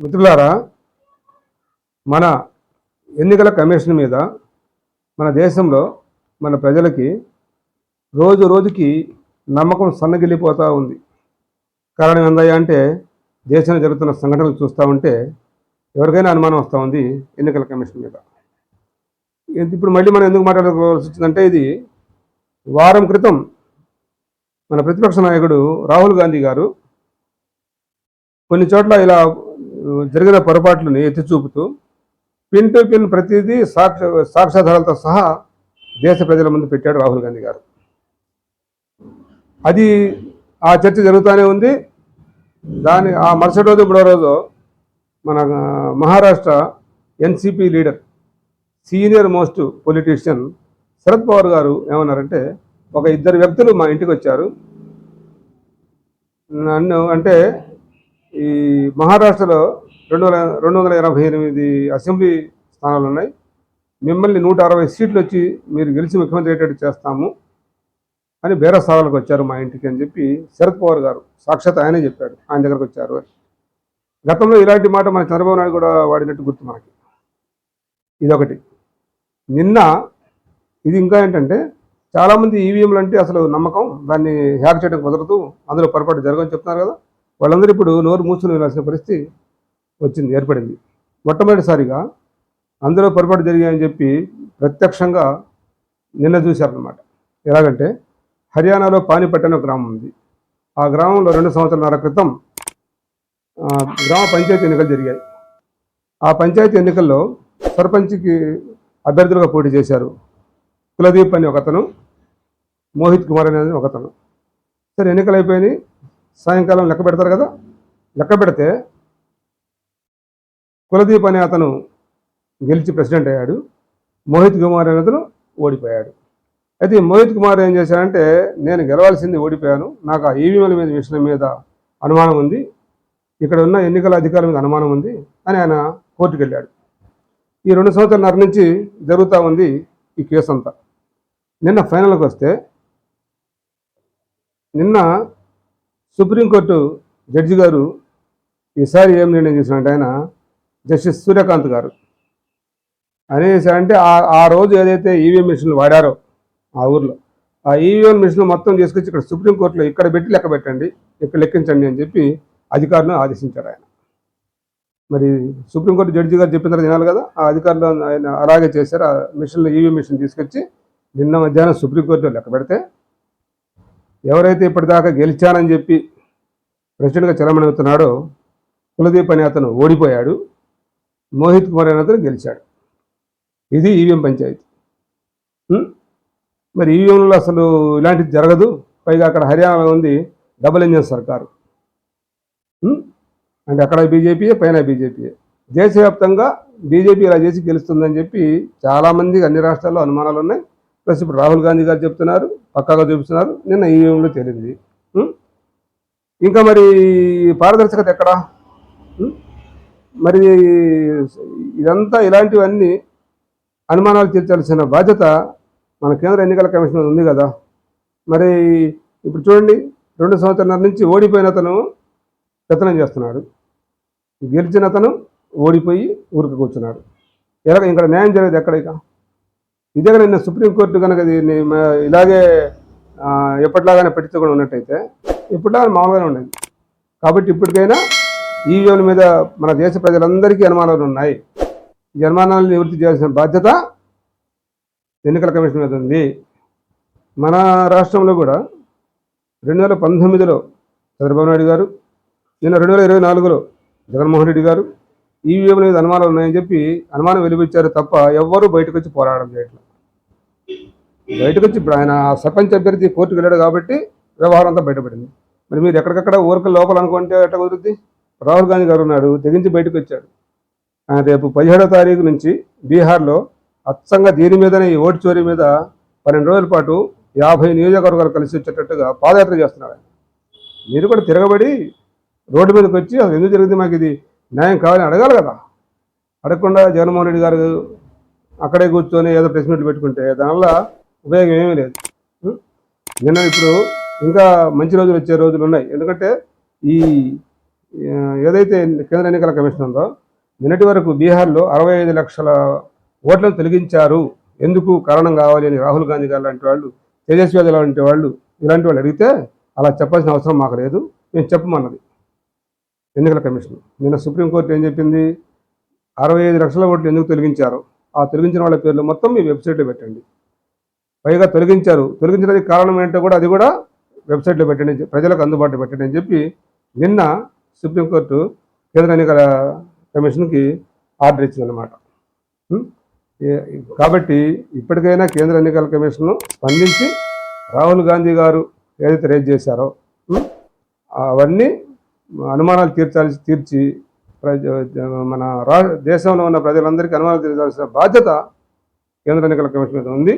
మిత్రులారా మన ఎన్నికల కమిషన్ మీద మన దేశంలో మన ప్రజలకి రోజు రోజుకి నమ్మకం సన్నగిల్లిపోతూ ఉంది. కారణం ఏందయ్యా అంటే దేశంలో జరుగుతున్న సంఘటనలు చూస్తూ ఉంటే ఎవరికైనా అనుమానం వస్తూ ఉంది ఎన్నికల కమిషన్ మీద. ఇప్పుడు మళ్ళీ మనం ఎందుకు మాట్లాడుకోవాల్సి వచ్చిందంటే ఇది వారం క్రితం మన ప్రతిపక్ష నాయకుడు రాహుల్ గాంధీ గారు కొన్ని చోట్ల ఇలా జరిగిన పొరపాట్లను ఎత్తి చూపుతూ పిన్ టు పిన్ ప్రతిదీ సాక్ష సాక్ష్యాధారాలతో సహా దేశ ప్రజల ముందు పెట్టాడు రాహుల్ గాంధీ గారు. అది ఆ చర్చ జరుగుతూనే ఉంది. దాని ఆ మరుసటి రోజు మూడో రోజు మన Maharashtra NCP leader senior most politician Sharad Pawar garu ఏమన్నారంటే ఒక ఇద్దరు వ్యక్తులు మా ఇంటికి వచ్చారు. నన్ను అంటే ఈ మహారాష్ట్రలో రెండు వందల రెండు వందల ఎనభై ఎనిమిది అసెంబ్లీ స్థానాలు ఉన్నాయి. మిమ్మల్ని నూట అరవై సీట్లు వచ్చి మీరు గెలిచి ముఖ్యమంత్రి అయ్యేటట్టు చేస్తాము అని బేరస్థానాలకు వచ్చారు మా ఇంటికి అని చెప్పి శరద్ పవార్ గారు సాక్షాత్ ఆయనే చెప్పాడు ఆయన దగ్గరకు వచ్చారు గతంలో ఇలాంటి మాట మన చంద్రబాబు నాయుడు కూడా వాడినట్టు గుర్తు మనకి. ఇదొకటి. నిన్న ఇది ఇంకా ఏంటంటే చాలామంది ఈవీఎంలు అంటే అసలు నమ్మకం దాన్ని హ్యాక్ చేయడం కుదరదు అందులో పొరపాటు జరగని చెప్తున్నారు కదా. వాళ్ళందరూ ఇప్పుడు నోరు మూసుకుని వెళ్ళాల్సిన పరిస్థితి వచ్చింది ఏర్పడింది. మొట్టమొదటిసారిగా అందులో పొరపాటు జరిగాయని చెప్పి ప్రత్యక్షంగా నిన్న చూశారనమాట ఎలాగంటే హర్యానాలో పానిపట్ అనే ఒక గ్రామం ఉంది. ఆ గ్రామంలో రెండు సంవత్సరాల క్రితం గ్రామ పంచాయతీ ఎన్నికలు జరిగాయి. ఆ పంచాయతీ ఎన్నికల్లో సర్పంచ్కి అభ్యర్థులుగా పోటీ చేశారు కులదీప్ అని ఒకతను మోహిత్ కుమార్ అనేది ఒకతను. సరే ఎన్నికలు అయిపోయినాయి. సాయంకాలం లెక్క పెడతారు కదా? లెక్క పెడితే కులదీప్ అనే అతను గెలిచి ప్రెసిడెంట్ అయ్యాడు. మోహిత్ కుమార్ అనే అతను ఓడిపోయాడు. అయితే మోహిత్ కుమార్ ఏం చేశాడంటే నేను గెలవాల్సింది ఓడిపోయాను. నాకు ఆ ఈవీఎంల మీద విషయం మీద అనుమానం ఉంది. ఇక్కడ ఉన్న ఎన్నికల అధికారుల మీద అనుమానం ఉంది అని ఆయన కోర్టుకు వెళ్ళాడు. ఈ రెండు సంవత్సరాల నుంచి జరుగుతూ ఉంది ఈ కేసు అంతా నిన్న ఫైనల్కి వస్తే నిన్న సుప్రీంకోర్టు జడ్జి గారు ఈసారి ఏం నిర్ణయం చేసినట్టు ఆయన జస్టిస్ సూర్యకాంత్ గారు. అనేసి అంటే ఆ ఆ రోజు ఏదైతే ఈవీఎం మిషన్లు వాడారో ఆ ఊర్లో ఆ ఈవీఎం మిషన్ మొత్తం తీసుకొచ్చి ఇక్కడ సుప్రీంకోర్టులో ఇక్కడ పెట్టి లెక్క పెట్టండి ఇక్కడ లెక్కించండి అని చెప్పి అధికారులను ఆదేశించారు ఆయన. మరి సుప్రీంకోర్టు జడ్జి గారు చెప్పిన తర్వాత వినాలి కదా ఆ అధికారులు ఆయన అలాగే చేశారు ఆ మిషన్లు ఈవీఎం మిషన్ తీసుకొచ్చి నిన్న మధ్యాహ్నం సుప్రీంకోర్టులో లెక్క పెడితే ఎవరైతే ఇప్పటిదాకా గెలిచానని చెప్పి ప్రెసిడెంట్గా చలమణి అవుతున్నాడో కులదీప్ అనే అతను ఓడిపోయాడు. మోహిత్ కుమార్ అనే అతను గెలిచాడు. ఇది ఈవీఎం పంచాయతీ. మరి ఈవీఎంలో అసలు ఇలాంటిది జరగదు. పైగా అక్కడ హర్యానాలో ఉంది డబుల్ ఇంజన్ సర్కారు. అంటే అక్కడ బీజేపీయే పైన బీజేపీయే. దేశవ్యాప్తంగా బీజేపీ ఇలా చేసి గెలుస్తుందని చెప్పి చాలామందికి అన్ని రాష్ట్రాల్లో అనుమానాలు ఉన్నాయి ప్లస్ ఇప్పుడు రాహుల్ గాంధీ గారు చెప్తున్నారు పక్కాగా చూపిస్తున్నారు నిన్న ఈవీఎంలో తేలింది. ఇంకా మరి పారదర్శకత ఎక్కడా? మరి ఇదంతా ఇలాంటివన్నీ అనుమానాలు తీర్చాల్సిన బాధ్యత మన కేంద్ర ఎన్నికల కమిషన్ ఉంది కదా. మరి ఇప్పుడు చూడండి రెండు సంవత్సరాల నుంచి ఓడిపోయిన అతను పెత్తనం చేస్తున్నాడు. గెలిచిన అతను ఓడిపోయి ఊరికి కూర్చున్నాడు. ఎలాగ ఇక్కడ న్యాయం జరిగేది ఎక్కడ ఇక? ఇదే నిన్న సుప్రీంకోర్టు కనుక దీన్ని ఇలాగే ఎప్పటిలాగానే ఎప్పటిలాగానే కూడా ఉన్నట్టయితే ఇప్పటిలాగా మామూలుగానే ఉండేది. కాబట్టి ఇప్పటికైనా ఈవీఎంల మీద మన దేశ ప్రజలందరికీ అనుమానాలు ఉన్నాయి. ఈ అనుమానాలను నివృత్తి చేయాల్సిన బాధ్యత ఎన్నికల కమిషన్ మీద ఉంది. మన రాష్ట్రంలో కూడా రెండు వేల పంతొమ్మిదిలో చంద్రబాబు నాయుడు గారు నిన్న రెండు వేల ఇరవై నాలుగులో జగన్మోహన్ రెడ్డి గారు ఈవీఎంల మీద అనుమానాలు ఉన్నాయని చెప్పి అనుమానం వెలిపించారు తప్ప ఎవ్వరూ బయటకు వచ్చి పోరాడడం చేయట్లేదు. బయటకు వచ్చి ఇప్పుడు ఆయన సర్పంచ్ అభ్యర్థి కోర్టుకు వెళ్ళాడు కాబట్టి వ్యవహారం అంతా బయటపడింది. మరి మీరు ఎక్కడికక్కడ ఊరికి లోపల అనుకుంటే ఎట్ట కుదురుద్ది? రాహుల్ గాంధీ గారు ఉన్నాడు తెగించి బయటకు వచ్చాడు ఆయన రేపు పదిహేడో తారీఖు నుంచి బీహార్లో అచ్చంగా దీని మీదనే ఈ ఓటు చోరీ మీద పన్నెండు రోజుల పాటు యాభై నియోజకవర్గాలు కలిసి వచ్చేటట్టుగా పాదయాత్ర చేస్తున్నాడు ఆయన. మీరు కూడా తిరగబడి రోడ్డు మీదకి వచ్చి అసలు ఎందుకు జరిగింది మాకు ఇది న్యాయం కావాలని అడగాలి కదా. అడగకుండా జగన్మోహన్ రెడ్డి గారు అక్కడే కూర్చొని ఏదో ప్రెస్ మీట్లు పెట్టుకుంటే దానివల్ల ఉపయోగం ఏమీ లేదు. నిన్న ఇప్పుడు ఇంకా మంచి రోజులు వచ్చే రోజులు ఉన్నాయి. ఎందుకంటే ఈ ఏదైతే కేంద్ర ఎన్నికల కమిషన్ ఉందో నిన్నటి వరకు బీహార్లో అరవై ఐదు లక్షల ఓట్లను తొలగించారు. ఎందుకు కారణం కావాలి అని రాహుల్ గాంధీ గారు లాంటి వాళ్ళు తేజస్వి యాదవ్ లాంటి వాళ్ళు ఇలాంటి వాళ్ళు అడిగితే అలా చెప్పాల్సిన అవసరం మాకు లేదు. మేము చెప్పమన్నది ఎన్నికల కమిషన్. నిన్న సుప్రీంకోర్టు ఏం చెప్పింది? అరవై ఐదు లక్షల ఓట్లు ఎందుకు తొలగించారు? ఆ తొలగించిన వాళ్ళ పేర్లు మొత్తం మీ వెబ్సైట్లో పెట్టండి. పైగా తొలగించారు. తొలగించడానికి కారణం ఏంటో కూడా అది కూడా వెబ్సైట్లో పెట్టండి ప్రజలకు అందుబాటులో పెట్టండి అని చెప్పి నిన్న సుప్రీంకోర్టు కేంద్ర ఎన్నికల కమిషన్కి ఆర్డర్ ఇచ్చిందనమాట కాబట్టి ఇప్పటికైనా కేంద్ర ఎన్నికల కమిషన్ స్పందించి రాహుల్ గాంధీ గారు ఏదైతే రేజ్ చేశారో అవన్నీ అనుమానాలు తీర్చాల్సి తీర్చి మన రా దేశంలో ఉన్న ప్రజలందరికీ అనుమానాలు తీర్చాల్సిన బాధ్యత కేంద్ర ఎన్నికల కమిషన్ మీద ఉంది.